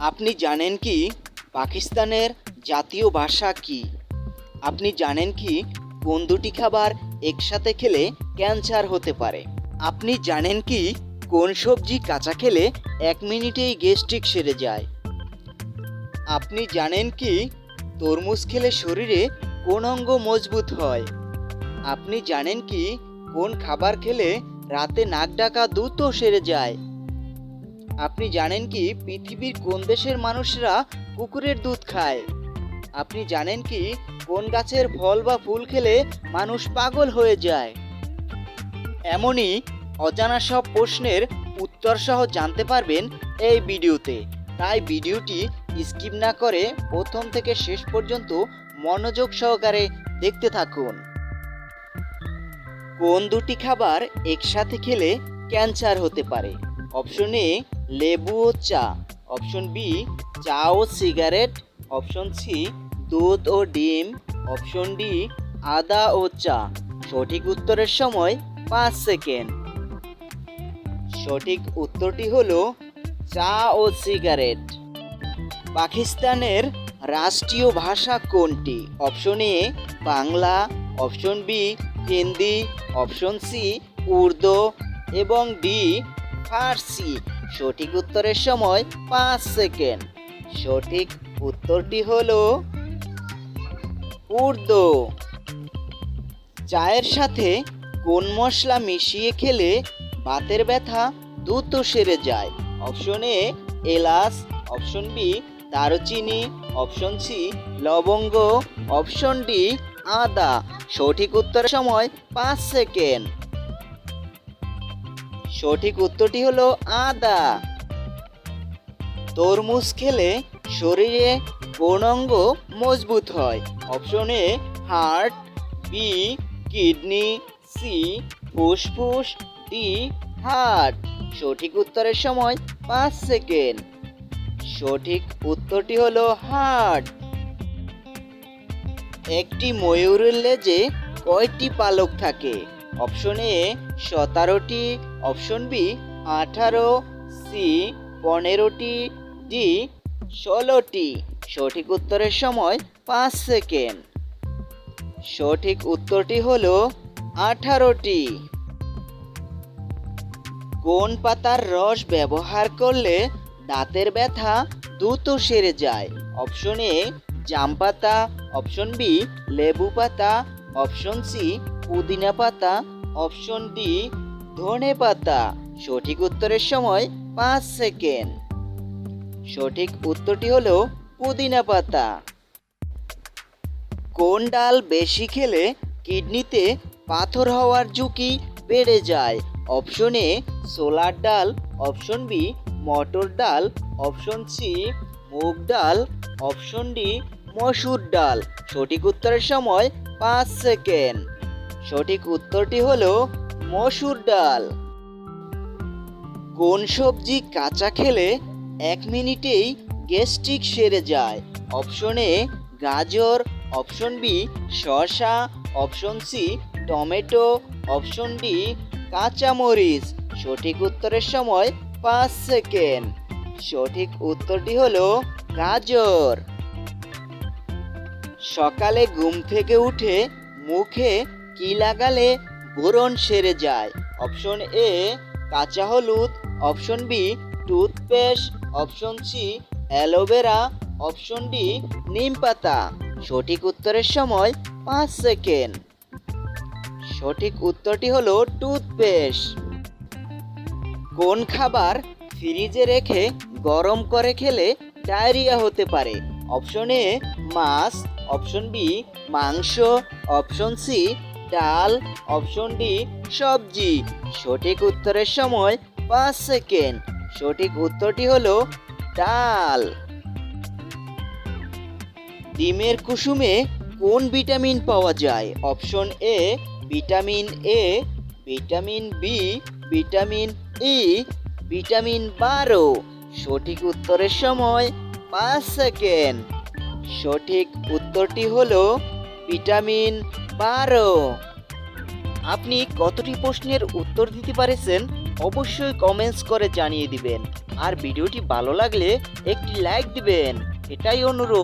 আপনি জানেন কি পাকিস্তানের জাতীয় ভাষা কি? আপনি জানেন কি কোন দুটি খাবার একসাথে খেলে ক্যান্সার হতে পারে? আপনি জানেন কি কোন সবজি কাঁচা খেলে এক মিনিটেই গ্যাস্ট্রিক সেরে যায়? আপনি জানেন কি তরমুজ খেলে শরীরে কোন অঙ্গ মজবুত হয়? আপনি জানেন কি কোন খাবার খেলে রাতে নাক ডাকা দ্রুত সেরে যায়? আপনি জানেন কি পৃথিবীর কোন দেশের মানুষরা কুকুরের দুধ খায়? আপনি জানেন কি কোন গাছের ফল বা ফুল খেলে মানুষ পাগল হয়ে যায়? এমনই অজানা সব প্রশ্নের উত্তর সহ জানতে পারবেন এই ভিডিওতে। তাই ভিডিওটি স্কিপ না করে প্রথম থেকে শেষ পর্যন্ত মনোযোগ সহকারে দেখতে থাকুন। কোন দুটি খাবার একসাথে খেলে ক্যান্সার হতে পারে? অপশন এ লেবু ও চা। অপশন বি, চা ও সিগারেট। অপশন সি, দুধ ও ডিম। অপশন ডি, আদা ও চা। সঠিক উত্তরের সময় পাঁচ সেকেন্ড। সঠিক উত্তরটি হলো চা ও সিগারেট। পাকিস্তানের রাষ্ট্রীয় ভাষা কোনটি? Option A, Bangla. Option B, Hindi. Option C, Urdu. এবং ডি, ফার্সি। সঠিক উত্তরের সময় পাঁচ সেকেন্ড। সঠিক উত্তরটি হলো উর্দু। চায়ের সাথে কোন মশলা মিশিয়ে খেলে বাতের ব্যথা দ্রুত সেরে যায়? অপশন এ, এলাচ। অপশন বি, দারুচিনি। অপশন সি, লবঙ্গ। অপশন ডি, আদা। সঠিক উত্তরের সময় পাঁচ সেকেন্ড। সঠিক উত্তরটি হলো আদা। তরমুজ খেলে শরীরে কোন অঙ্গ মজবুত হয়। Option A, heart, B, kidney, C, ফুসফুস, ডি, হার্ট। সঠিক উত্তরের সময় পাঁচ সেকেন্ড। সঠিক উত্তরটি হলো হার্ট। একটি ময়ূরের লেজে কয়টি পালক থাকে। অপশন এ সতেরোটি। অপশন বি আঠারো। সি পনেরোটি। ডি ষোলোটি। সঠিক উত্তরের সময় পাঁচ সেকেন্ড। সঠিক উত্তরটি হলো আঠারোটি। কোন পাতার রস ব্যবহার করলে দাঁতের ব্যথা দ্রুত সেরে যায়? অপশন এ জাম পাতা। অপশন বি লেবু পাতা। অপশন সি পুদিনা পাতা অপশন ডি ধনে পাতা। সঠিক উত্তরের সময় পাঁচ সেকেন্ড। সঠিক উত্তরটি হলো পুদিনা পাতা। কোন ডাল বেশি খেলে কিডনিতে পাথর হওয়ার ঝুঁকি বেড়ে যায়? অপশন এ সোলার ডাল। অপশন বি মটর ডাল। অপশন সি মুগ ডাল। অপশন ডি মসুর ডাল। সঠিক উত্তরের সময় পাঁচ সেকেন্ড। সঠিক উত্তরটি হলো মসুর ডাল। কোন সবজি কাঁচা খেলে এক মিনিটেই গ্যাস্ট্রিক সেরে যায়? অপশন এ, গাজর, অপশন বি, শসা, option C, tomato, option D, কাঁচামরিচ। সঠিক উত্তরের সময় পাঁচ সেকেন্ড। সঠিক উত্তরটি হলো গাজর। সকালে ঘুম থেকে উঠে মুখে কি লাগালে বোরন সেরে যায়? অপশন এ কাঁচা হলুদ। Option B toothpaste. Option C aloe vera. Option D নিম পাতা। সঠিক উত্তরের সময় পাঁচ সেকেন্ড। সঠিক উত্তরটি হলো টুথপেস্ট। কোন খাবার ফ্রিজে রেখে গরম করে খেলে ডায়রিয়া হতে পারে? অপশন এ মাছ। অপশন বি মাংস। অপশন সি ডাল অপশন ডি সবজি। সঠিক উত্তরের সময় পাঁচ সেকেন্ড। সঠিক উত্তরটি হলো ডাল। ডিমের কুসুমে কোন ভিটামিন পাওয়া যায়? Option A vitamin A vitamin B vitamin E vitamin বারো। সঠিক উত্তরের সময় পাঁচ সেকেন্ড। সঠিক উত্তরটি হলো ভিটামিন বারো। আপনি কতটি প্রশ্নের উত্তর দিতে পারেছেন অবশ্যই কমেন্টস করে জানিয়ে দিবেন। আর ভিডিওটি ভালো লাগলে একটি লাইক দিবেন। এটাই অনুরোধ।